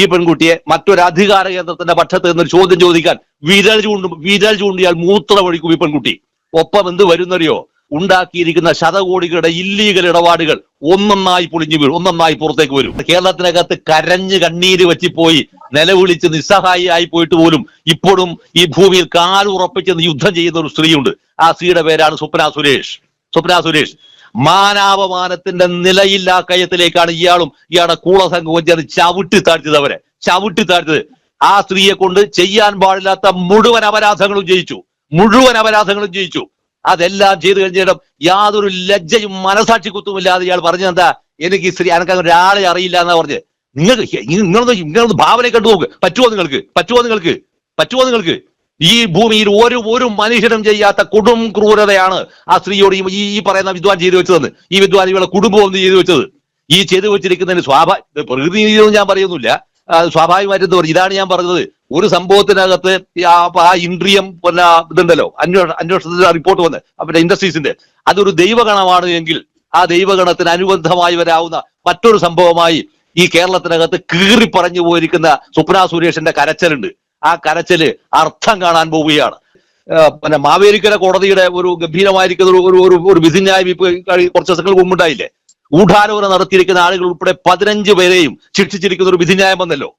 ഈ പെൺകുട്ടിയെ മറ്റൊരു അധികാര കേന്ദ്രത്തിന്റെ പക്ഷത്ത് നിന്നൊരു ചോദ്യം ചോദിക്കാൻ വിരൽ ചൂണ്ടും വിരൽ ചൂണ്ടിയാൽ മൂത്ര ഒഴിക്കും ഈ പെൺകുട്ടി. ഒപ്പം എന്ത് വരുന്നറിയോ? ഉണ്ടാക്കിയിരിക്കുന്ന ശതകോടികളുടെ ഇല്ലീഗൽ ഇടപാടുകൾ ഒന്നൊന്നായി പൊളിഞ്ഞു വീഴും ഒന്നൊന്നായി പുറത്തേക്ക് വരും. കേരളത്തിനകത്ത് കരഞ്ഞ് കണ്ണീര് വെച്ചിപ്പോയി നിലവിളിച്ച് നിസ്സഹായിയായി പോയിട്ട് പോലും ഇപ്പോഴും ഈ ഭൂമിയിൽ കാലുറപ്പിച്ച് യുദ്ധം ചെയ്യുന്ന ഒരു സ്ത്രീയുണ്ട്. ആ സ്ത്രീയുടെ പേരാണ് സ്വപ്ന സുരേഷ്. സ്വപ്ന സുരേഷ്. മാനാപമാനത്തിന്റെ നിലയില്ലാ കയത്തിലേക്കാണ് ഇയാളും ഇയാളുടെ കൂളസംഘവും ചേർന്ന് ചവിട്ടി താഴ്ത്തിയത് അവരെ. ചവിട്ടി താഴ്ത്തത് ആ സ്ത്രീയെ കൊണ്ട് ചെയ്യാൻ പാടില്ലാത്ത മുഴുവൻ അപരാധങ്ങളും ജയിച്ചു. മുഴുവൻ അപരാധങ്ങളും ജയിച്ചു. അതെല്ലാം ചെയ്തു കഴിഞ്ഞിട്ടും യാതൊരു ലജ്ജയും മനസാക്ഷി കുത്തുമില്ലാതെ ഇയാൾ പറഞ്ഞെന്താ എനിക്ക് ഈ സ്ത്രീ എനിക്ക് ഒരാളെ അറിയില്ല എന്നാ പറഞ്ഞ് നിങ്ങൾക്ക് നിങ്ങളൊന്ന് നിങ്ങളൊന്ന് ഭാവനയെ കണ്ടു നോക്ക്. പറ്റുമോ നിങ്ങൾക്ക്? പറ്റുമോ നിങ്ങൾക്ക്? പറ്റുമോ നിങ്ങൾക്ക്? ഈ ഭൂമിയിൽ ഒരു ഒരു മനുഷ്യനും ചെയ്യാത്ത കൊടും ക്രൂരതയാണ് ആ സ്ത്രീയോട് ഈ- ഈ പറയുന്ന വിദ്വാൻ ചെയ്തു വെച്ചതെന്ന് ഈ വിദ്വാൻ ഇവളെ കുടുംബം ചെയ്തു വെച്ചത്. ഈ ചെയ്തു വെച്ചിരിക്കുന്നതിന് സ്വാഭാവിക പ്രകൃതി രീതിയൊന്നും ഞാൻ പറയുന്നില്ല. സ്വാഭാവികമായിട്ട് പറയുക, ഇതാണ് ഞാൻ പറഞ്ഞത്. ഒരു സംഭവത്തിനകത്ത് ആ ഇന്ദ്രിയം പിന്നെ ഇതുണ്ടല്ലോ? അന്വേഷണ അന്വേഷണത്തിന്റെ റിപ്പോർട്ട് വന്ന്. അവരുടെ ഇൻഡസ്ട്രീസിന്റെ. അതൊരു ദൈവഗണമാണ് എങ്കിൽ ആ ദൈവഗണത്തിന് അനുബന്ധമായി വരാവുന്ന മറ്റൊരു സംഭവമായി ഈ കേരളത്തിനകത്ത് കീറി പറഞ്ഞു പോയിരിക്കുന്ന സുപ്ന സുരേഷിന്റെ കരച്ചലുണ്ട്. ആ കരച്ചിൽ അർത്ഥം കാണാൻ പോവുകയാണ്. പിന്നെ മാവേലിക്കര കോടതിയുടെ ഒരു ഗംഭീരമായിരിക്കുന്ന ഒരു ഒരു ഒരു വിധിന്യായ കുറച്ച് ദിവസങ്ങൾക്ക് മുമ്പുണ്ടായില്ലേ ഗൂഢാലോചന നടത്തിയിരിക്കുന്ന ആളുകൾ ഉൾപ്പെടെ പതിനഞ്ച് പേരെയും ശിക്ഷിച്ചിരിക്കുന്ന ഒരു വിധിന്യായം വന്നല്ലോ.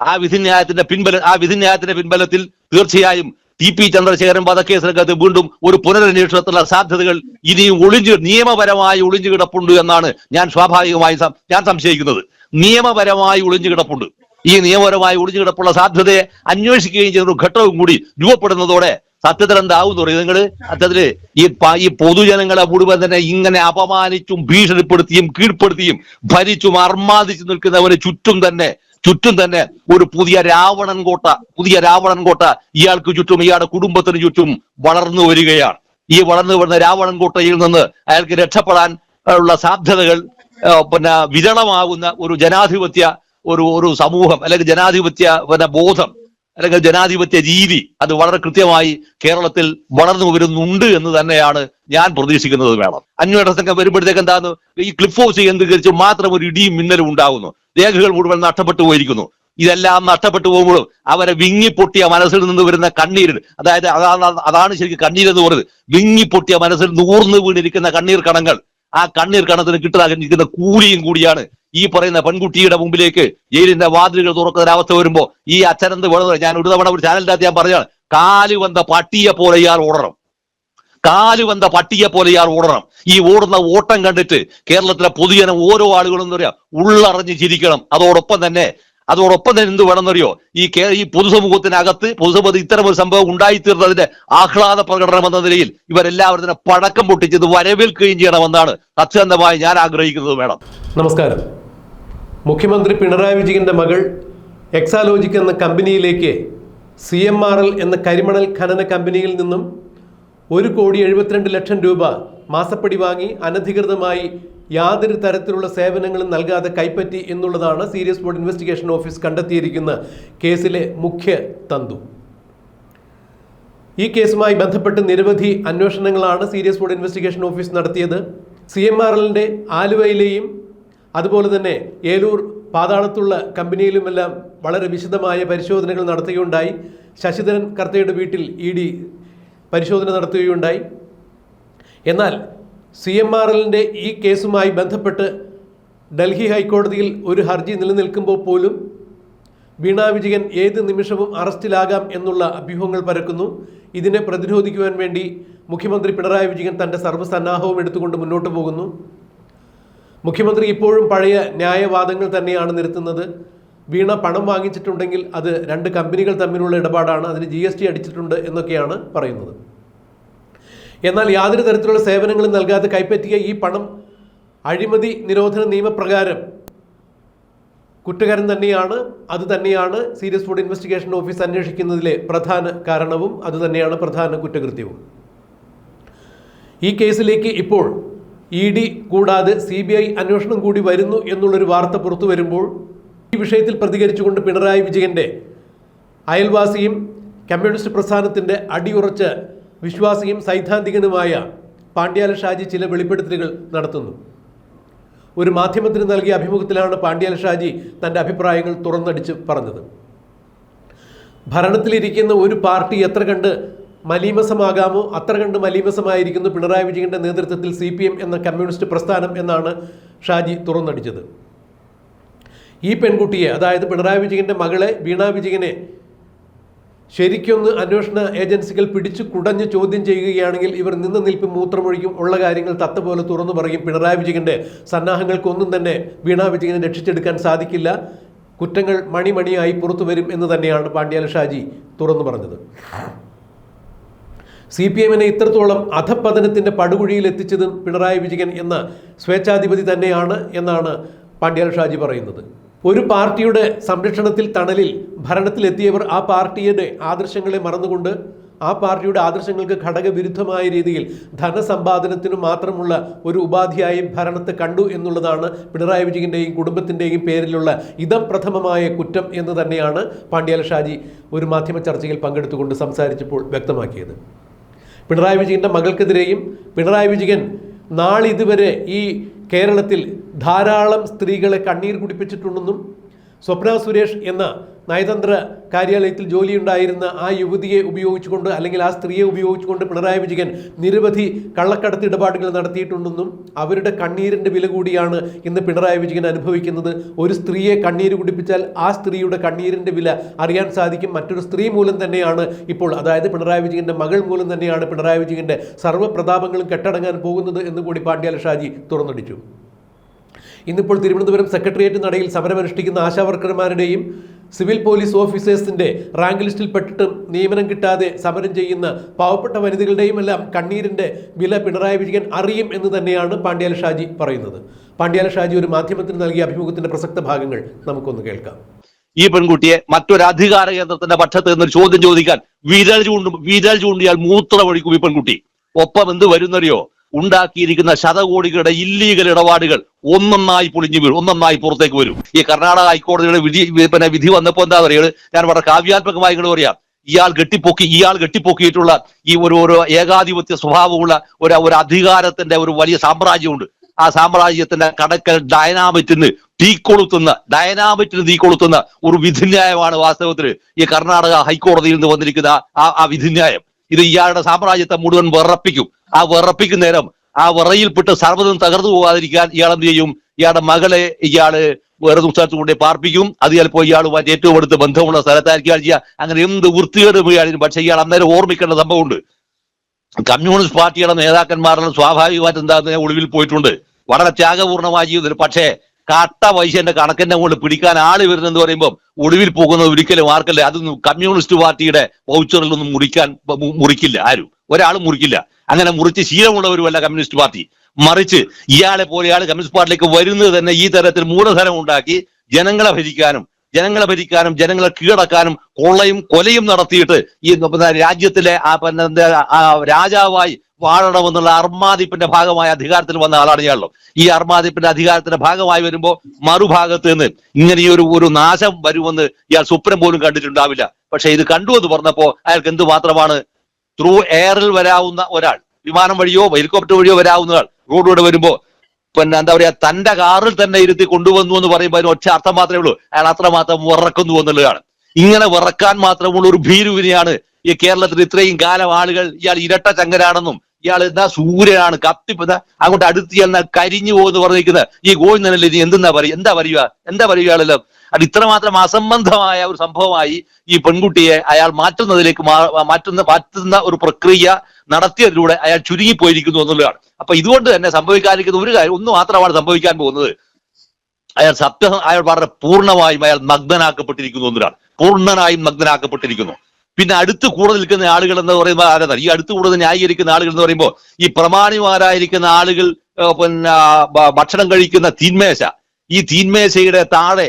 ആ വിധിന്യായത്തിന്റെ പിൻബല ആ വിധിന്യായത്തിന്റെ പിൻബലത്തിൽ തീർച്ചയായും ടി പി ചന്ദ്രശേഖരൻ വധക്കേസിനകത്ത് വീണ്ടും ഒരു പുനരന്വേഷണത്തിനുള്ള സാധ്യതകൾ ഇനിയും ഒളിഞ്ഞു നിയമപരമായി ഒളിഞ്ഞു കിടപ്പുണ്ട് എന്നാണ് ഞാൻ സ്വാഭാവികമായി ഞാൻ സംശയിക്കുന്നത്. നിയമപരമായി ഒളിഞ്ഞു കിടപ്പുണ്ട്. ഈ നിയമപരമായി ഒളിച്ചു കിടപ്പുള്ള സാധ്യതയെ അന്വേഷിക്കുകയും ചെയ്യുന്ന ഒരു ഘട്ടവും കൂടി രൂപപ്പെടുന്നതോടെ സത്യത്തിൽ എന്താവും പറയും നിങ്ങൾ? അത്തരത്തിൽ ഈ ഈ പൊതുജനങ്ങളെ മുഴുവൻ തന്നെ ഇങ്ങനെ അപമാനിച്ചും ഭീഷണിപ്പെടുത്തിയും കീഴ്പ്പെടുത്തിയും ഭരിച്ചും അർമാദിച്ചു നിൽക്കുന്നവന് ചുറ്റും തന്നെ ചുറ്റും തന്നെ ഒരു പുതിയ രാവണൻ കോട്ട പുതിയ രാവണൻ കോട്ട ഇയാൾക്ക് ചുറ്റും ഇയാളുടെ കുടുംബത്തിന് ചുറ്റും വളർന്നു വരികയാണ്. ഈ വളർന്നു വരുന്ന രാവണൻ കോട്ടയിൽ നിന്ന് അയാൾക്ക് രക്ഷപ്പെടാൻ ഉള്ള സാധ്യതകൾ പിന്നെ വിരളമാകുന്ന ഒരു ജനാധിപത്യ ഒരു ഒരു സമൂഹം അല്ലെങ്കിൽ ജനാധിപത്യ ബോധം അല്ലെങ്കിൽ ജനാധിപത്യ രീതി അത് വളരെ കൃത്യമായി കേരളത്തിൽ വളർന്നു വരുന്നുണ്ട് എന്ന് തന്നെയാണ് ഞാൻ പ്രതീക്ഷിക്കുന്നത് വേണം. അന്വേഷണ സംഘം വരുമ്പോഴത്തേക്ക് എന്താന്ന്? ഈ ക്ലിഫ് ഹൗസ് കേന്ദ്രീകരിച്ച് മാത്രം ഒരു ഇടിയും മിന്നലും ഉണ്ടാകുന്നു. രേഖകൾ മുഴുവൻ നഷ്ടപ്പെട്ടു പോയിരിക്കുന്നു. ഇതെല്ലാം നഷ്ടപ്പെട്ടു പോകുമ്പോഴും അവരെ വിങ്ങിപ്പൊട്ടിയ മനസ്സിൽ നിന്ന് വരുന്ന കണ്ണീര് അതായത് അതാണ് അതാണ് ശരിക്കും കണ്ണീർ എന്ന് പറയുന്നത്. വിങ്ങിപ്പൊട്ടിയ മനസ്സിൽ നൂർന്നു വീണിരിക്കുന്ന കണ്ണീർ കണങ്ങൾ. ആ കണ്ണീർ കണത്തിന് കിട്ടുന്ന കൂലിയും കൂടിയാണ് ഈ പറയുന്ന പെൺകുട്ടിയുടെ മുമ്പിലേക്ക് ജയിലിന്റെ വാതിലുകൾ തുറക്കുന്ന അവസ്ഥ വരുമ്പോ ഈ അച്ഛനെന്ത് വേണമെന്ന് ഞാൻ ഒരു തവണ ഒരു ചാനലിന്റെ അകത്ത് ഞാൻ പറഞ്ഞാണ് കാൽ വന്ന പട്ടിയെ പോലെ ഇയാൾ ഓടണം. കാൽ വന്ന പട്ടിയെ പോലെ ഇയാൾ ഓടണം. ഈ ഓടുന്ന ഓട്ടം കണ്ടിട്ട് കേരളത്തിലെ പൊതുജനം ഓരോ ആളുകളും എന്താ പറയാ ഉള്ളറിഞ്ഞ് ചിരിക്കണം. അതോടൊപ്പം തന്നെ അതോടൊപ്പം തന്നെ എന്ത് വേണമെന്നറിയോ? ഈ കേ ഈ പൊതുസമൂഹത്തിനകത്ത് പൊതുസമൂഹത്തിൽ ഇത്തരം ഒരു സംഭവം ഉണ്ടായിത്തീർന്നതിന്റെ ആഹ്ലാദ പ്രകടനം എന്ന നിലയിൽ ഇവരെല്ലാവരും തന്നെ പടക്കം പൊട്ടിച്ചത് വരവേൽക്കുകയും ചെയ്യണമെന്നാണ് സത്യസന്ധമായി ഞാൻ ആഗ്രഹിക്കുന്നത് വേണം നമസ്കാരം. മുഖ്യമന്ത്രി പിണറായി വിജയന്റെ മകൾ എക്സാലോജിക് എന്ന കമ്പനിയിലേക്ക് സി എം ആർ എൽ എന്ന കരിമണൽ ഖനന കമ്പനിയിൽ നിന്നും ഒരു കോടി എഴുപത്തിരണ്ട് ലക്ഷം രൂപ മാസപ്പടി വാങ്ങി അനധികൃതമായി യാതൊരു തരത്തിലുള്ള സേവനങ്ങളും നൽകാതെ കൈപ്പറ്റി എന്നുള്ളതാണ് സീരിയസ് ബോർഡ് ഇൻവെസ്റ്റിഗേഷൻ ഓഫീസ് കണ്ടെത്തിയിരിക്കുന്ന കേസിലെ മുഖ്യ തന്തു. ഈ കേസുമായി ബന്ധപ്പെട്ട് നിരവധി അന്വേഷണങ്ങളാണ് സീരിയസ് ബോർഡ് ഇൻവെസ്റ്റിഗേഷൻ ഓഫീസ് നടത്തിയത്. സി എം ആർ എല്ലിന്റെ ആലുവയിലെയും അതുപോലെ തന്നെ ഏലൂർ പാതാളത്തുള്ള കമ്പനിയിലുമെല്ലാം വളരെ വിശദമായ പരിശോധനകൾ നടത്തുകയുണ്ടായി. ശശിധരൻ കർത്തയുടെ വീട്ടിൽ ഇ ഡി പരിശോധന നടത്തുകയുണ്ടായി. എന്നാൽ സി എം ആർ എല്ലിന്റെ ഈ കേസുമായി ബന്ധപ്പെട്ട് ഡൽഹി ഹൈക്കോടതിയിൽ ഒരു ഹർജി നിലനിൽക്കുമ്പോൾ പോലും വീണ വിജയൻ ഏത് നിമിഷവും അറസ്റ്റിലാകാം എന്നുള്ള അഭ്യൂഹങ്ങൾ പരക്കുന്നു. ഇതിനെ പ്രതിരോധിക്കുവാൻ വേണ്ടി മുഖ്യമന്ത്രി പിണറായി വിജയൻ തന്റെ സർവസന്നാഹവും എടുത്തുകൊണ്ട് മുന്നോട്ട് പോകുന്നു. മുഖ്യമന്ത്രി ഇപ്പോഴും പഴയ ന്യായവാദങ്ങൾ തന്നെയാണ് നിരത്തുന്നത്. വീണ പണം വാങ്ങിച്ചിട്ടുണ്ടെങ്കിൽ അത് രണ്ട് കമ്പനികൾ തമ്മിലുള്ള ഇടപാടാണ്. അതിന് ജി എസ് ടി അടിച്ചിട്ടുണ്ട് എന്നൊക്കെയാണ് പറയുന്നത്. എന്നാൽ യാതൊരു തരത്തിലുള്ള സേവനങ്ങളും നൽകാതെ കൈപ്പറ്റിയ ഈ പണം അഴിമതി നിരോധന നിയമപ്രകാരം കുറ്റകാരൻ തന്നെയാണ് അത് തന്നെയാണ് സീരിയസ് ഫുഡ് ഇൻവെസ്റ്റിഗേഷൻ ഓഫീസ് അന്വേഷിക്കുന്നതിലെ പ്രധാന കാരണവും അത് തന്നെയാണ് പ്രധാന കുറ്റകൃത്യവും. ഈ കേസിലേക്ക് ഇപ്പോൾ ഇ ഡി കൂടാതെ സി ബി ഐ അന്വേഷണം കൂടി വരുന്നു എന്നുള്ളൊരു വാർത്ത പുറത്തു വരുമ്പോൾ ഈ വിഷയത്തിൽ പ്രതികരിച്ചുകൊണ്ട് പിണറായി വിജയന്റെ അയൽവാസിയും കമ്മ്യൂണിസ്റ്റ് പ്രസ്ഥാനത്തിന്റെ അടിയുറച്ച് വിശ്വാസിയും സൈദ്ധാന്തികനുമായ പാണ്ഡ്യാല ഷാജി ചില വെളിപ്പെടുത്തലുകൾ നടത്തുന്നു. ഒരു മാധ്യമത്തിന് നൽകിയ അഭിമുഖത്തിലാണ് പാണ്ഡ്യാല ഷാജി തന്റെ അഭിപ്രായങ്ങൾ തുറന്നടിച്ച് പറഞ്ഞത്. ഭരണത്തിലിരിക്കുന്ന ഒരു പാർട്ടി എത്ര കണ്ട് മലീമസമാകാമോ? അത്ര കണ്ട് മലീമസമായിരിക്കുന്നു പിണറായി വിജയന്റെ നേതൃത്വത്തിൽ സി പി എം എന്ന കമ്മ്യൂണിസ്റ്റ് പ്രസ്ഥാനം എന്നാണ് ഷാജി തുറന്നടിച്ചത്. ഈ പെൺകുട്ടിയെ അതായത് പിണറായി വിജയന്റെ മകളെ വീണ വിജയനെ ശരിക്കൊന്ന് അന്വേഷണ ഏജൻസികൾ പിടിച്ചു കുടഞ്ഞ് ചോദ്യം ചെയ്യുകയാണെങ്കിൽ ഇവർ നിന്ന് നിൽപ്പും മൂത്രമൊഴിക്കും ഉള്ള കാര്യങ്ങൾ തത്ത പോലെ തുറന്നു പറയും. പിണറായി വിജയന്റെ സന്നാഹങ്ങൾക്കൊന്നും തന്നെ വീണ വിജയനെ രക്ഷിച്ചെടുക്കാൻ സാധിക്കില്ല. കുറ്റങ്ങൾ മണിമണിയായി പുറത്തു വരും എന്ന് തന്നെയാണ് പാണ്ഡ്യാല ഷാജി തുറന്നു പറഞ്ഞത്. സി പി എമ്മിനെ ഇത്രത്തോളം അധപ്പതനത്തിന്റെ പടുകുഴിയിൽ എത്തിച്ചതും പിണറായി വിജയൻ എന്ന സ്വേച്ഛാധിപതി തന്നെയാണ് എന്നാണ് പാണ്ഡ്യാൽ ഷാജി പറയുന്നത്. ഒരു പാർട്ടിയുടെ സംരക്ഷണത്തിൽ തണലിൽ ഭരണത്തിലെത്തിയവർ ആ പാർട്ടിയുടെ ആദർശങ്ങളെ മറന്നുകൊണ്ട് ആ പാർട്ടിയുടെ ആദർശങ്ങൾക്ക് ഘടകവിരുദ്ധമായ രീതിയിൽ ധനസമ്പാദനത്തിനു മാത്രമുള്ള ഒരു ഉപാധിയായി ഭരണത്തെ കണ്ടു എന്നുള്ളതാണ് പിണറായി വിജയന്റെയും കുടുംബത്തിന്റെയും പേരിലുള്ള ഇതം പ്രഥമമായ കുറ്റം എന്ന് തന്നെയാണ് പാണ്ഡ്യാൽ ഷാജി ഒരു മാധ്യമ ചർച്ചയിൽ പങ്കെടുത്തുകൊണ്ട് സംസാരിച്ചപ്പോൾ വ്യക്തമാക്കിയത്. പിണറായി വിജയന്റെ മകൾക്കെതിരെയും പിണറായി വിജയൻ നാളിതുവരെ ഈ കേരളത്തിൽ ധാരാളം സ്ത്രീകളെ കണ്ണീർ കുടിപ്പിച്ചിട്ടുണ്ടെന്നും സ്വപ്ന സുരേഷ് എന്ന നയതന്ത്ര കാര്യാലയത്തിൽ ജോലിയുണ്ടായിരുന്ന ആ യുവതിയെ ഉപയോഗിച്ചുകൊണ്ട് അല്ലെങ്കിൽ ആ സ്ത്രീയെ ഉപയോഗിച്ചുകൊണ്ട് പിണറായി വിജയൻ നിരവധി കള്ളക്കടത്ത് ഇടപാടുകൾ നടത്തിയിട്ടുണ്ടെന്നും അവരുടെ കണ്ണീരിന്റെ വില കൂടിയാണ് ഇന്ന് പിണറായി വിജയൻ അനുഭവിക്കുന്നത്. ഒരു സ്ത്രീയെ കണ്ണീര് കുടിപ്പിച്ചാൽ ആ സ്ത്രീയുടെ കണ്ണീരിന്റെ വില അറിയാൻ സാധിക്കും. മറ്റൊരു സ്ത്രീ മൂലം തന്നെയാണ് ഇപ്പോൾ അതായത് പിണറായി വിജയന്റെ മകൾ മൂലം തന്നെയാണ് പിണറായി വിജയന്റെ സർവപ്രതാപങ്ങളും കെട്ടടങ്ങാൻ പോകുന്നത് എന്ന് കൂടി പാണ്ഡ്യാല ഷാജി തുറന്നടിച്ചു. ഇന്നിപ്പോൾ തിരുവനന്തപുരം സെക്രട്ടേറിയറ്റ് നടയിൽ സമരമനുഷ്ഠിക്കുന്ന ആശാവർക്കർമാരുടെയും സിവിൽ പോലീസ് ഓഫീസേഴ്സിന്റെ റാങ്ക് ലിസ്റ്റിൽ പെട്ടിട്ടും നിയമനം കിട്ടാതെ സമരം ചെയ്യുന്ന പാവപ്പെട്ട വനിതകളുടെയും എല്ലാം കണ്ണീരിന്റെ വില പിണറായി വിജയൻ അറിയും എന്ന് തന്നെയാണ് പാണ്ഡ്യാല ഷാജി പറയുന്നത്. പാണ്ഡ്യാല ഷാജി ഒരു മാധ്യമത്തിന് നൽകിയ അഭിമുഖത്തിന്റെ പ്രസക്ത ഭാഗങ്ങൾ നമുക്കൊന്ന് കേൾക്കാം. ഈ പെൺകുട്ടിയെ മറ്റൊരു അധികാര കേന്ദ്രത്തിന്റെ പക്ഷത്ത് നിന്ന് ചോദ്യം ചോദിക്കാൻ വിരൽ ചൂണ്ടും വിരൽ ചൂണ്ടിയാൽ മൂത്രമൊഴിക്കും ഈ പെൺകുട്ടി. ഒപ്പം എന്ത് വരുന്നറിയോ? ഉണ്ടാക്കിയിരിക്കുന്ന ശതകോടികളുടെ ഇല്ലീഗൽ ഇടപാടുകൾ ഒന്നൊന്നായി പൊളിഞ്ഞു വീഴും ഒന്നൊന്നായി പുറത്തേക്ക് വരും. ഈ കർണാടക ഹൈക്കോടതിയുടെ വിധി പിന്നെ വിധി വന്നപ്പോൾ എന്താ പറയുക ഞാൻ വളരെ കാവ്യാത്മകമായി ഇങ്ങോട്ട് പറയാം ഇയാൾ കെട്ടിപ്പൊക്കി ഇയാൾ കെട്ടിപ്പൊക്കിയിട്ടുള്ള ഈ ഒരു ഒരു ഏകാധിപത്യ സ്വഭാവമുള്ള ഒരു ഒരു അധികാരത്തിന്റെ ഒരു വലിയ സാമ്രാജ്യമുണ്ട്. ആ സാമ്രാജ്യത്തിന്റെ കടക്കൽ ഡയനാമിറ്റിന് തീ കൊളുത്തുന്ന ഡയനാമിറ്റിന് തീ കൊളുത്തുന്ന ഒരു വിധിന്യായമാണ് വാസ്തവത്തിൽ ഈ കർണാടക ഹൈക്കോടതിയിൽ നിന്ന് വന്നിരിക്കുന്ന ആ ആ വിധിന്യായം. ഇത് ഇയാളുടെ സാമ്രാജ്യത്തെ മുഴുവൻ വിറപ്പിക്കും. ആ വിറപ്പിക്കുന്ന നേരം ആ വിറയിൽപ്പെട്ട് സർവതും തകർന്നു പോകാതിരിക്കാൻ ഇയാൾ എന്ത് ചെയ്യും? ഇയാളുടെ മകളെ ഇയാൾ വേറെ കൊണ്ടേ പാർപ്പിക്കും. അത് ചിലപ്പോൾ ഇയാളുമായിട്ട് ഏറ്റവും അടുത്ത് ബന്ധമുള്ള സ്ഥലത്തായിരിക്കും ചെയ്യുക. അങ്ങനെ എന്ത് വൃത്തികേട് ഇയാളിന്. പക്ഷേ ഇയാൾ അന്നേരം ഓർമ്മിക്കേണ്ട സംഭവമുണ്ട്. കമ്മ്യൂണിസ്റ്റ് പാർട്ടിയുടെ നേതാക്കന്മാരുടെ സ്വാഭാവികമായിട്ട് എന്താ? ഒളിവിൽ പോയിട്ടുണ്ട്. വളരെ ത്യാഗപൂർണമായ ജീവിതത്തിൽ. പക്ഷേ കട്ട പൈസന്റെ കണക്കിന്റെ മുകളിൽ പിടിക്കാൻ ആൾ വരുന്നെന്ന് പറയുമ്പോൾ ഒടുവിൽ പോകുന്ന ഒരിക്കലും ആർക്കല്ല? അതൊന്നും കമ്മ്യൂണിസ്റ്റ് പാർട്ടിയുടെ വൗച്ചറിൽ ഒന്നും മുറിക്കാൻ മുറിക്കില്ല ആരും. ഒരാളും മുറിക്കില്ല. അങ്ങനെ മുറിച്ച് ശീലമുള്ളവരുമല്ല കമ്മ്യൂണിസ്റ്റ് പാർട്ടി. മറിച്ച് ഇയാളെ പോലെ ഇയാൾ കമ്മ്യൂണിസ്റ്റ് പാർട്ടിയിലേക്ക് വരുന്നത് തന്നെ ഈ തരത്തിൽ മൂലധനം ഉണ്ടാക്കി ജനങ്ങളെ ഭരിക്കാനും ജനങ്ങളെ ഭരിക്കാനും ജനങ്ങളെ കീഴടക്കാനും കൊള്ളയും കൊലയും നടത്തിയിട്ട് ഈ രാജ്യത്തിലെ ആ രാജാവായി വാഴണമെന്നുള്ള അർമാദിപ്പിന്റെ ഭാഗമായ അധികാരത്തിൽ വന്ന ആളാണ് ഇയാളോ. ഈ അർമാദിപ്പിന്റെ അധികാരത്തിന്റെ ഭാഗമായി വരുമ്പോൾ മറുഭാഗത്ത് നിന്ന് ഇങ്ങനെ ഒരു ഒരു നാശം വരുമെന്ന് ഇയാൾ സ്വപ്നം പോലും കണ്ടിട്ടുണ്ടാവില്ല. പക്ഷെ ഇത് കണ്ടു എന്ന് പറഞ്ഞപ്പോ അയാൾക്ക് എന്ത് മാത്രമാണ്? ത്രൂ എയറിൽ വരാവുന്ന ഒരാൾ വിമാനം വഴിയോ ഹെലികോപ്റ്റർ വഴിയോ വരാവുന്ന ആൾ റോഡിലൂടെ വരുമ്പോ പിന്നെ എന്താ പറയാ തന്റെ കാറിൽ തന്നെ ഇരുത്തി കൊണ്ടുവന്നു എന്ന് പറയുമ്പോൾ അതിന് ഒറ്റ അർത്ഥം മാത്രമേ ഉള്ളൂ. അയാൾ അത്രമാത്രം വിറക്കുന്നു എന്നുള്ളതാണ്. ഇങ്ങനെ വിറക്കാൻ മാത്രമുള്ള ഒരു ഭീരുവിനെയാണ് ഈ കേരളത്തിൽ ഇത്രയും കാലം ആളുകൾ ഇയാൾ ഇരട്ട ചങ്കരാണെന്നും ഇയാൾ എന്താ സൂര്യനാണ് കത്തിപ്പത അങ്ങോട്ട് അടുത്ത് ചെന്നാൽ കരിഞ്ഞു പോകുന്നു പറഞ്ഞിരിക്കുന്നത് ഈ ഗോവിന്ദനല്ലേ ഇനി എന്തെന്നാ പറയുക? എന്താ പറയുക? എന്താ പറയുക ആളല്ലോ അത് ഇത്രമാത്രം അസംബന്ധമായ ഒരു സംഭവമായി ഈ പെൺകുട്ടിയെ അയാൾ മാറ്റുന്നതിലേക്ക് മാറ്റുന്ന മാറ്റുന്ന ഒരു പ്രക്രിയ നടത്തിയതിലൂടെ അയാൾ ചുരുങ്ങിപ്പോയിരിക്കുന്നു എന്നുള്ളതാണ്. അപ്പൊ ഇതുകൊണ്ട് തന്നെ സംഭവിക്കാതിരിക്കുന്ന ഒരു കാര്യം ഒന്ന് മാത്രമാണ് സംഭവിക്കാൻ പോകുന്നത്. അയാൾ സത്യം അയാൾ വളരെ പൂർണമായും അയാൾ നഗ്നനാക്കപ്പെട്ടിരിക്കുന്നു എന്നൊരാൾ പൂർണനായും നഗ്നനാക്കപ്പെട്ടിരിക്കുന്നു പിന്നെ അടുത്ത് കൂടെ നിൽക്കുന്ന ആളുകൾ എന്ന് പറയുമ്പോൾ ആരാണ് ഈ അടുത്ത് കൂടുതൽ ന്യായീകരിക്കുന്ന ആളുകൾ എന്ന് പറയുമ്പോൾ ഈ പ്രമാണിമാരായിരിക്കുന്ന ആളുകൾ പിന്നെ ഭക്ഷണം കഴിക്കുന്ന തീന്മേശ ഈ തീന്മേശയുടെ താഴെ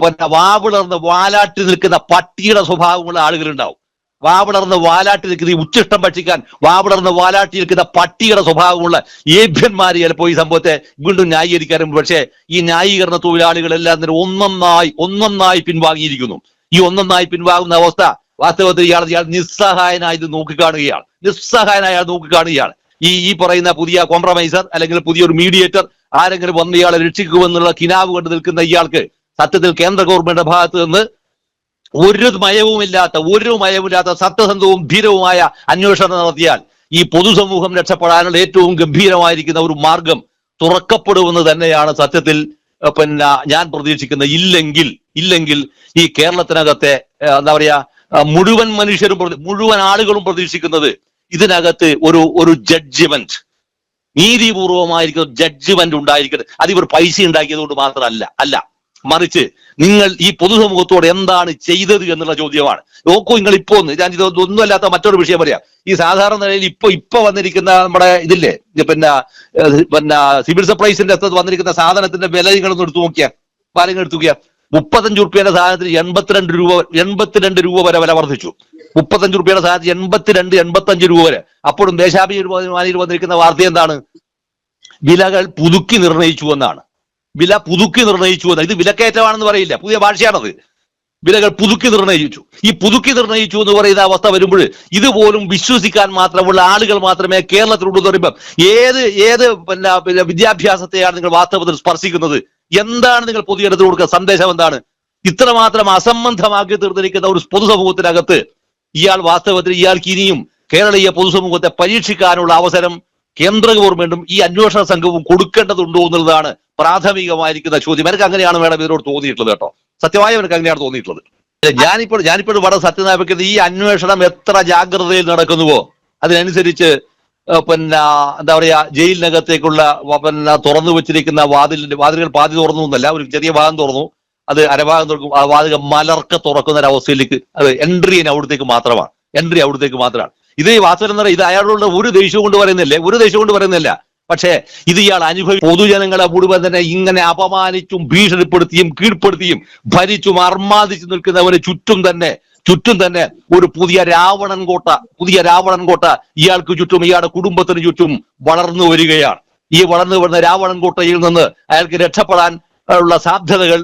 പിന്നെ വാവിളർന്ന് വാലാട്ടി നിൽക്കുന്ന പട്ടിയുടെ സ്വഭാവമുള്ള ആളുകളുണ്ടാവും. വാവിളർന്ന് വാലാട്ടി നിൽക്കുന്ന ഈ ഉച്ചിഷ്ടം ഭക്ഷിക്കാൻ വാവിളർന്ന് വാലാട്ടി നിൽക്കുന്ന പട്ടിയുടെ സ്വഭാവമുള്ള ഏഭ്യന്മാര് ചിലപ്പോൾ ഈ സംഭവത്തെ വീണ്ടും ന്യായീകരിക്കാറുണ്ട്. പക്ഷേ ഈ ന്യായീകരണ തൊഴിലാളികളെല്ലാം തന്നെ ഒന്നൊന്നായി ഒന്നൊന്നായി പിൻവാങ്ങിയിരിക്കുന്നു. ഈ ഒന്നൊന്നായി പിൻവാങ്ങുന്ന അവസ്ഥ വാസ്തവത്തിൽ ഇയാൾ ഇയാൾ നിസ്സഹായനായി ഇത് നോക്കിക്കാണുകയാണ് നിസ്സഹായനായ നോക്കിക്കാണുകയാണ് ഈ ഈ പറയുന്ന പുതിയ കോംപ്രമൈസർ അല്ലെങ്കിൽ പുതിയൊരു മീഡിയേറ്റർ ആരെങ്കിലും വന്ന് ഇയാളെ രക്ഷിക്കുമെന്നുള്ള കിനാവ് കണ്ടു നിൽക്കുന്ന ഇയാൾക്ക് സത്യത്തിൽ കേന്ദ്ര ഗവൺമെന്റിന്റെ ഭാഗത്ത് നിന്ന് ഒരു മയവുമില്ലാത്ത ഒരു മയവുമില്ലാത്ത സത്യസന്ധവും ധീരവുമായ അന്വേഷണം നടത്തിയാൽ ഈ പൊതുസമൂഹം രക്ഷപ്പെടാനുള്ള ഏറ്റവും ഗംഭീരമായിരിക്കുന്ന ഒരു മാർഗം തുറക്കപ്പെടുമെന്ന് തന്നെയാണ് സത്യത്തിൽ പിന്നെ ഞാൻ പ്രതീക്ഷിക്കുന്നത് ഇല്ലെങ്കിൽ ഇല്ലെങ്കിൽ ഈ കേരളത്തിനകത്തെ എന്താ പറയാ മുഴുവൻ മനുഷ്യരും മുഴുവൻ ആളുകളും പ്രതീക്ഷിക്കുന്നത് ഇതിനകത്ത് ഒരു ഒരു ജഡ്ജ്മെന്റ് നീതിപൂർവമായിരിക്കുന്ന ജഡ്ജ്മെന്റ് ഉണ്ടായിരിക്കട്ടെ. അതിവർ പൈസ ഉണ്ടാക്കിയത് കൊണ്ട് മാത്രമല്ല അല്ല. മറിച്ച് നിങ്ങൾ ഈ പൊതുസമൂഹത്തോട് എന്താണ് ചെയ്തത് എന്നുള്ള ചോദ്യമാണ്. നോക്കൂ നിങ്ങൾ ഇപ്പോ ഒന്ന് ഞാൻ ഇത് ഒന്നുമല്ലാത്ത മറ്റൊരു വിഷയം പറയാം. ഈ സാധാരണ നിലയിൽ ഇപ്പൊ ഇപ്പൊ വന്നിരിക്കുന്ന നമ്മുടെ ഇതില്ലേ? പിന്നെ പിന്നെ സിവിൽ സപ്ലൈസിന്റെ അടുത്ത് വന്നിരിക്കുന്ന സാധനത്തിന്റെ വില നിങ്ങളൊന്ന് എടുത്തു നോക്കിയാൽ പാലങ്ങൾ എടുത്തു നോക്കിയാ. മുപ്പത്തഞ്ച് റുപ്യയുടെ സാധനത്തിന് എൺപത്തിരണ്ട് രൂപ എൺപത്തിരണ്ട് രൂപ വരെ വില വർദ്ധിച്ചു. മുപ്പത്തഞ്ച് റുപ്യയുടെ സാധനത്തിന് എൺപത്തിരണ്ട് എൺപത്തഞ്ച് രൂപ വരെ. അപ്പോഴും ദേശാഭിമാനിയിൽ വന്നിരിക്കുന്ന വാർത്ത എന്താണ്? വിലകൾ പുതുക്കി നിർണയിച്ചു എന്നാണ്. വില പുതുക്കി നിർണയിച്ചു എന്ന് ഇത് വിലക്കയറ്റമാണെന്ന് പറയില്ല. പുതിയ ഭാഷയാണത്. വിലകൾ പുതുക്കി നിർണയിച്ചു. ഈ പുതുക്കി നിർണയിച്ചു എന്ന് പറയുന്ന അവസ്ഥ വരുമ്പോൾ ഇതുപോലും വിശ്വസിക്കാൻ മാത്രമുള്ള ആളുകൾ മാത്രമേ കേരളത്തിലുള്ളൂ എന്ന് പറയുമ്പോൾ ഏത് ഏത് പിന്നെ വിദ്യാഭ്യാസത്തെയാണ് നിങ്ങൾ വാസ്തവത്തിൽ സ്പർശിക്കുന്നത്? എന്താണ് നിങ്ങൾ പൊതുജനത്തിന് കൊടുക്കുക സന്ദേശം എന്താണ്? ഇത്രമാത്രം അസംബന്ധമാക്കി തീർന്നിരിക്കുന്ന ഒരു പൊതുസമൂഹത്തിനകത്ത് ഇയാൾ വാസ്തവത്തിൽ ഇയാൾക്ക് ഇനിയും കേരളീയ പൊതുസമൂഹത്തെ പരീക്ഷിക്കാനുള്ള അവസരം കേന്ദ്ര ഗവൺമെന്റും ഈ അന്വേഷണ സംഘവും കൊടുക്കേണ്ടതുണ്ടോ എന്നുള്ളതാണ് പ്രാഥമികമായിരിക്കുന്ന ചോദ്യം. എനിക്ക് അങ്ങനെയാണ് മേഡം ഇതിനോട് തോന്നിയിട്ടുള്ളത് കേട്ടോ. സത്യമായി എനിക്ക് അങ്ങനെയാണ് തോന്നിയിട്ടുള്ളത്. ഞാനിപ്പോൾ ഞാനിപ്പോൾ വളരെ സത്യനാപിക്കുന്നത് ഈ അന്വേഷണം എത്ര ജാഗ്രതയിൽ നടക്കുന്നുവോ? അതിനനുസരിച്ച് പിന്നെ എന്താ പറയാ ജയിലിനകത്തേക്കുള്ള പിന്നെ തുറന്നു വെച്ചിരിക്കുന്ന വാതിലിന്റെ വാതിലുകൾ പാതി തുറന്നു എന്നല്ല ഒരു ചെറിയ ഭാഗം തുറന്നു. അത് അരഭാഗം തുറക്കും ആ വാതിക മലർക്ക തുറക്കുന്ന ഒരു അവസ്ഥയിലേക്ക് അത് എൻട്രി അവിടത്തേക്ക് മാത്രമാണ്. എൻട്രി അവിടത്തേക്ക് മാത്രമാണ്. ഇത് വാസവൻ എന്ന് പറയുന്നത് ഇത് അയാളുള്ള ഒരു ദേഷ്യവും കൊണ്ട് പറയുന്നില്ലേ ഒരു ദേഷ്യവും കൊണ്ട് പറയുന്നില്ല. പക്ഷേ ഇത് ഇയാൾ അനുഭവി പൊതുജനങ്ങളെ മുഴുവൻ തന്നെ ഇങ്ങനെ അപമാനിച്ചും ഭീഷണിപ്പെടുത്തിയും കീഴ്പ്പെടുത്തിയും ഭരിച്ചും അർമാദിച്ചു നിൽക്കുന്നവന് ചുറ്റും തന്നെ ചുറ്റും തന്നെ ഒരു പുതിയ രാവണൻ കോട്ട പുതിയ രാവണൻ കോട്ട ഇയാൾക്ക് ചുറ്റും ഇയാളുടെ കുടുംബത്തിന് ചുറ്റും വളർന്നു വരികയാണ്. ഈ വളർന്നു വരുന്ന രാവണൻ കോട്ടയിൽ നിന്ന് അയാൾക്ക് രക്ഷപ്പെടാൻ ഉള്ള സാധ്യതകൾ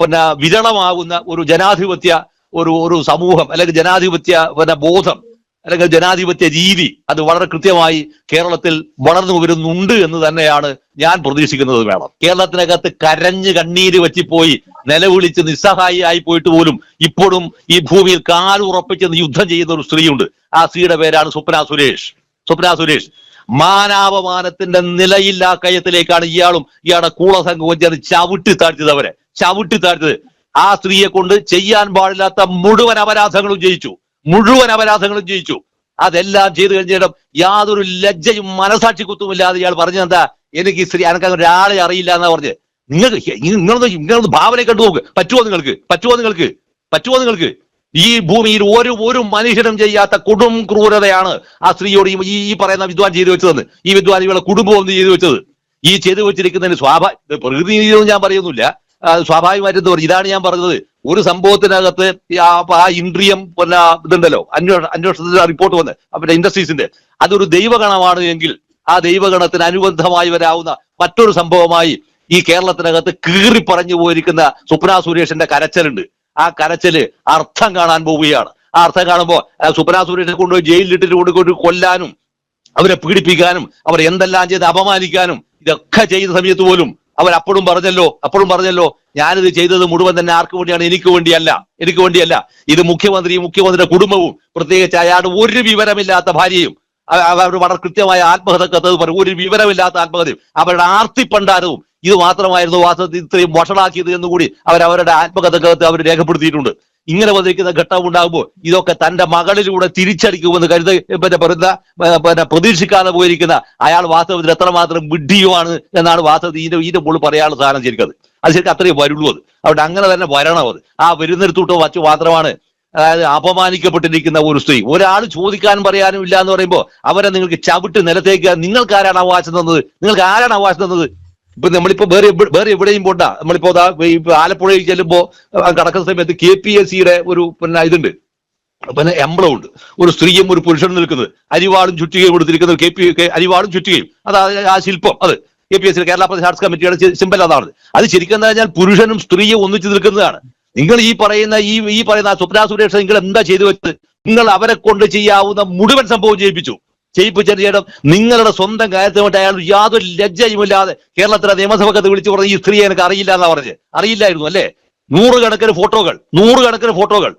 പിന്നെ വിരളമാകുന്ന ഒരു ജനാധിപത്യ ഒരു ഒരു സമൂഹം അല്ലെങ്കിൽ ജനാധിപത്യ പിന്നെ ബോധം അല്ലെങ്കിൽ ജനാധിപത്യ രീതി അത് വളരെ കൃത്യമായി കേരളത്തിൽ വളർന്നു വരുന്നുണ്ട് എന്ന് തന്നെയാണ് ഞാൻ പ്രതീക്ഷിക്കുന്നത് വേണം കേരളത്തിനകത്ത് കരഞ്ഞ് കണ്ണീര് വെച്ചിപ്പോയി നിലവിളിച്ച് നിസ്സഹായിയായി പോയിട്ട് പോലും ഇപ്പോഴും ഈ ഭൂമിയിൽ കാലുറപ്പിച്ച് യുദ്ധം ചെയ്യുന്ന ഒരു സ്ത്രീയുണ്ട്. ആ സ്ത്രീയുടെ പേരാണ് സ്വപ്ന സുരേഷ്. സ്വപ്ന സുരേഷ്. മാനാപമാനത്തിന്റെ നിലയില്ലാ കയത്തിലേക്കാണ് ഇയാളും ഇയാളുടെ കൂളസംഘവും ചേർന്ന് ചവിട്ടി താഴ്ത്തിയത് അവരെ. ചവിട്ടി താഴ്ത്തത് ആ സ്ത്രീയെ കൊണ്ട് ചെയ്യാൻ പാടില്ലാത്ത മുഴുവൻ അപരാധങ്ങളും ജയിച്ചു. മുഴുവൻ അപരാധങ്ങളും ജയിച്ചു. അതെല്ലാം ചെയ്തു കഴിഞ്ഞിടം യാതൊരു ലജ്ജയും മനസാക്ഷി കുത്തുമില്ലാതെ ഇയാൾ പറഞ്ഞു എന്താ? എനിക്ക് സ്ത്രീ അങ്ങനെ ഒരാളെ അറിയില്ല എന്നാ പറഞ്ഞ്. നിങ്ങൾക്ക് നിങ്ങളൊന്ന് നിങ്ങളൊന്ന് ഭാവന കണ്ടു നോക്ക്. പറ്റുമോ നിങ്ങൾക്ക്? പറ്റുമോ നിങ്ങൾക്ക്? പറ്റുമോ നിങ്ങൾക്ക്? ഈ ഭൂമിയിൽ ഒരു ഒരു മനുഷ്യനും ചെയ്യാത്ത കൊടും ക്രൂരതയാണ് ആ സ്ത്രീയോട് ഈ- ഈ പറയുന്ന വിദ്വാൻ ചെയ്തു വെച്ചതെന്ന്. ഈ വിദ്വാൻ ഇവളെ കുടുംബം ഒന്ന് ചെയ്തു വെച്ചത്? ഈ ചെയ്തു വെച്ചിരിക്കുന്നതിന് സ്വാഭാവിക പ്രകൃതി നീതിയൊന്നും ഞാൻ പറയുന്നില്ല. സ്വാഭാവികമായിട്ട് എന്ന് എന്താ ഇതാണ് ഞാൻ പറഞ്ഞത്. ഒരു സംഭവത്തിനകത്ത് ആ ഇന്ദ്രിയം പിന്നെ ഇതുണ്ടല്ലോ. അന്വേഷണ അന്വേഷണത്തിന്റെ റിപ്പോർട്ട് വന്ന്. അവരുടെ ഇൻഡസ്ട്രീസിന്റെ അതൊരു ദൈവഗണമാണ് എങ്കിൽ ആ ദൈവഗണത്തിന് അനുബന്ധമായി വരാവുന്ന മറ്റൊരു സംഭവമായി ഈ കേരളത്തിനകത്ത് കീറി പറഞ്ഞു പോയിരിക്കുന്ന സുപ്ന സുരേഷിന്റെ കരച്ചലുണ്ട്. ആ കരച്ചൽ അർത്ഥം കാണാൻ പോവുകയാണ്. ആ അർത്ഥം കാണുമ്പോൾ സുപ്ന സുരേഷിനെ കൊണ്ടുപോയി ജയിലിലിട്ടിട്ട് കൊണ്ടുപോയി കൊല്ലാനും അവരെ പീഡിപ്പിക്കാനും അവരെ എന്തെല്ലാം ചെയ്ത് അപമാനിക്കാനും ഇതൊക്കെ ചെയ്ത സമയത്ത് പോലും അവർ അപ്പോഴും പറഞ്ഞല്ലോ അപ്പോഴും പറഞ്ഞല്ലോ ഞാനിത് ചെയ്തത് മുഴുവൻ തന്നെ ആർക്ക് വേണ്ടിയാണ്? എനിക്ക് വേണ്ടിയല്ല എനിക്ക് വേണ്ടിയല്ല. ഇത് മുഖ്യമന്ത്രിയും മുഖ്യമന്ത്രിയുടെ കുടുംബവും പ്രത്യേകിച്ച് അയാളുടെ ഒരു വിവരമില്ലാത്ത ഭാര്യയും അവർ വളരെ കൃത്യമായ ആത്മഹത്യക്കത്ത് പറയും. ഒരു വിവരമില്ലാത്ത ആത്മഹത്യയും അവരുടെ ആർത്തിപ്പണ്ടാരവും ഇത് മാത്രമായിരുന്നു വാസ്തവത്തിൽ ഇത്രയും വഷളാക്കിയത് എന്നുകൂടി അവർ അവരുടെ ആത്മകഥക്കകത്ത് അവർ രേഖപ്പെടുത്തിയിട്ടുണ്ട്. ഇങ്ങനെ വന്നിരിക്കുന്ന ഘട്ടം ഉണ്ടാകുമ്പോൾ ഇതൊക്കെ തന്റെ മകളിലൂടെ തിരിച്ചടിക്കുമെന്ന് കരുത പിന്നെ പറയുന്ന പിന്നെ പ്രതീക്ഷിക്കാതെ പോയിരിക്കുന്ന അയാൾ വാസ്തവത്തിൽ എത്രമാത്രം വിഡ്ഢിയുമാണ് എന്നാണ് വാസ്തവത്തിൽ ഇതിന്റെ ഇതിന്റെ മുകളിൽ പറയാനുള്ള സാധനം ശരിക്കത്. അത് ശരിക്കും അത്രയും വരുള്ളൂ അത്. അവിടെ അങ്ങനെ തന്നെ വരണം അത്. ആ വരുന്നിടത്തോട്ട് വച്ച് മാത്രമാണ് അതായത് അപമാനിക്കപ്പെട്ടിരിക്കുന്ന ഒരു സ്ത്രീ. ഒരാൾ ചോദിക്കാൻ പറയാനും ഇല്ല എന്ന് പറയുമ്പോൾ അവരെ നിങ്ങൾക്ക് ചവിട്ട് നിലത്തേക്ക് നിങ്ങൾക്ക് ആരാണ് അവകാശം തന്നത്? നിങ്ങൾക്ക് ആരാണ് അവകാശം തന്നത്? ഇപ്പൊ നമ്മളിപ്പോ വേറെ വേറെ എവിടെയും പോണ്ട. നമ്മളിപ്പോ ആലപ്പുഴയിൽ ചെല്ലുമ്പോ കടക്കുന്ന സമയത്ത് കെ പി എസ് സിയുടെ ഒരു പിന്നെ ഇതുണ്ട്. പിന്നെ എംബ്ലം ഉണ്ട്. ഒരു സ്ത്രീയും ഒരു പുരുഷനും നിൽക്കുന്നത്. അരിവാളും ചുറ്റികയും കൊടുത്തിരിക്കുന്ന കെ പി അരിവാളും ചുറ്റികയും. അത് ആ ശില്പം അത്. K P S C Kerala Pradesh arts കമ്മിറ്റിയുടെ സിമ്പൽ അതാണ്. അത് ശരിക്കും എന്താ പറഞ്ഞാൽ പുരുഷനും സ്ത്രീയും ഒന്നിച്ച് നിൽക്കുന്നതാണ്. നിങ്ങൾ ഈ പറയുന്ന ഈ ഈ പറയുന്ന സ്വപ്ന സുരേഷ് നിങ്ങൾ എന്താ ചെയ്തു വെച്ചത്? നിങ്ങൾ അവരെ കൊണ്ട് ചെയ്യാവുന്ന മുഴുവൻ സംഭവം ചെയ്യിപ്പിച്ചു ചെയ്യിപ്പിച്ചതിന് നിങ്ങളുടെ സ്വന്തം കാര്യത്തിന് വേണ്ടി അയാൾ യാതൊരു ലജ്ജയുമില്ലാതെ കേരളത്തിലെ നിയമസഭക്കത്ത് വിളിച്ചു പറഞ്ഞ ഈ സ്ത്രീയെ എനിക്ക് അറിയില്ല എന്നാ പറഞ്ഞത്. അറിയില്ലായിരുന്നു അല്ലേ? നൂറുകണക്കിന് ഫോട്ടോകൾ നൂറുകണക്കിന് ഫോട്ടോകൾ.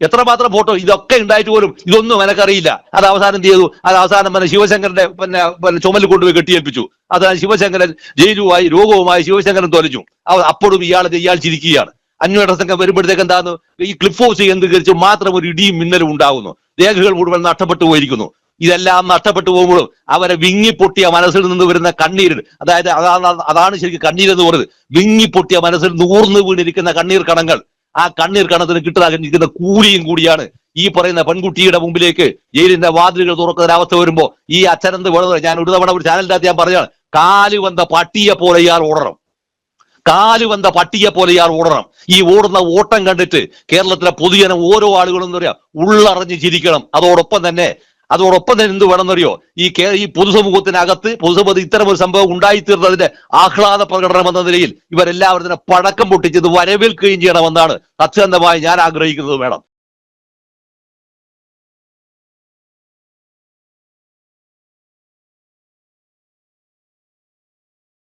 എത്രമാത്രം ഫോട്ടോ? ഇതൊക്കെ ഉണ്ടായിട്ട് പോലും ഇതൊന്നും എനക്കറിയില്ല. അത് അവസാനം ചെയ്തു? അത് അവസാനം പിന്നെ ശിവശങ്കരന്റെ പിന്നെ പിന്നെ ചുമലിൽ കൊണ്ടുപോയി കെട്ടിയേൽപ്പിച്ചു. അത് ശിവശങ്കരൻ ജയിലുമായി രോഗവുമായി ശിവശങ്കരൻ തൊലഞ്ഞു. അപ്പോഴും ഇയാൾ ഇയാൾ ചിരിക്കുകയാണ്. അന്വേഷണ സംഘം വരുമ്പോഴത്തേക്ക് എന്താണ് ഈ ക്ലിഫ് ഹൗസ് കേന്ദ്രീകരിച്ച് മാത്രം ഒരു ഇടിയും മിന്നലും ഉണ്ടാകുന്നു രേഖകൾ മുഴുവൻ നഷ്ടപ്പെട്ടു പോയിരിക്കുന്നു. ഇതെല്ലാം നഷ്ടപ്പെട്ടു പോകുമ്പോഴും അവരെ വിങ്ങിപ്പൊട്ടിയ മനസ്സിൽ നിന്ന് വരുന്ന കണ്ണീര് അതായത് അതാണ് അതാണ് ശരിക്കും കണ്ണീരെന്ന് പറയുന്നത്. വിങ്ങിപ്പൊട്ടിയ മനസ്സിൽ നൂർന്ന് വീണിരിക്കുന്ന കണ്ണീർ കണങ്ങൾ. ആ കണ്ണീർ കണത്തിന് കിട്ടാതിരിക്കുന്ന കൂലിയും കൂടിയാണ് ഈ പറയുന്ന പെൺകുട്ടിയുടെ മുമ്പിലേക്ക് ജയിലിന്റെ വാതിലുകൾ തുറക്കുന്ന അവസ്ഥ വരുമ്പോ ഈ അച്ഛനെന്ത് വേണമെന്ന് ഞാൻ ഒരു തവണ ഒരു ചാനലിന്റെ അത് ഞാൻ പറഞ്ഞാണ് കാൽ വന്ന പട്ടിയെ പോലെ ഇയാൾ ഓടണം. കാൽ വന്ന പട്ടിയെ പോലെ ഇയാൾ ഓടണം. ഈ ഓടുന്ന ഓട്ടം കണ്ടിട്ട് കേരളത്തിലെ പൊതുജനം ഓരോ ആളുകളും എന്താ പറയാ ഉള്ളറിഞ്ഞ് ചിരിക്കണം. അതോടൊപ്പം തന്നെ അതോടൊപ്പം തന്നെ എന്ത് വേണമെന്നറിയോ? ഈ കേ- ഈ പൊതുസമൂഹത്തിനകത്ത് പൊതുസമൂഹത്തിൽ ഇത്തരം ഒരു സംഭവം ഉണ്ടായിത്തീർന്നതിന്റെ ആഹ്ലാദ പ്രകടനം എന്ന നിലയിൽ ഇവരെല്ലാവരും തന്നെ പടക്കം പൊട്ടിച്ചത് വരവേൽക്കുകയും ചെയ്യണമെന്നാണ് സത്യസന്ധമായി ഞാൻ ആഗ്രഹിക്കുന്നത് വേണം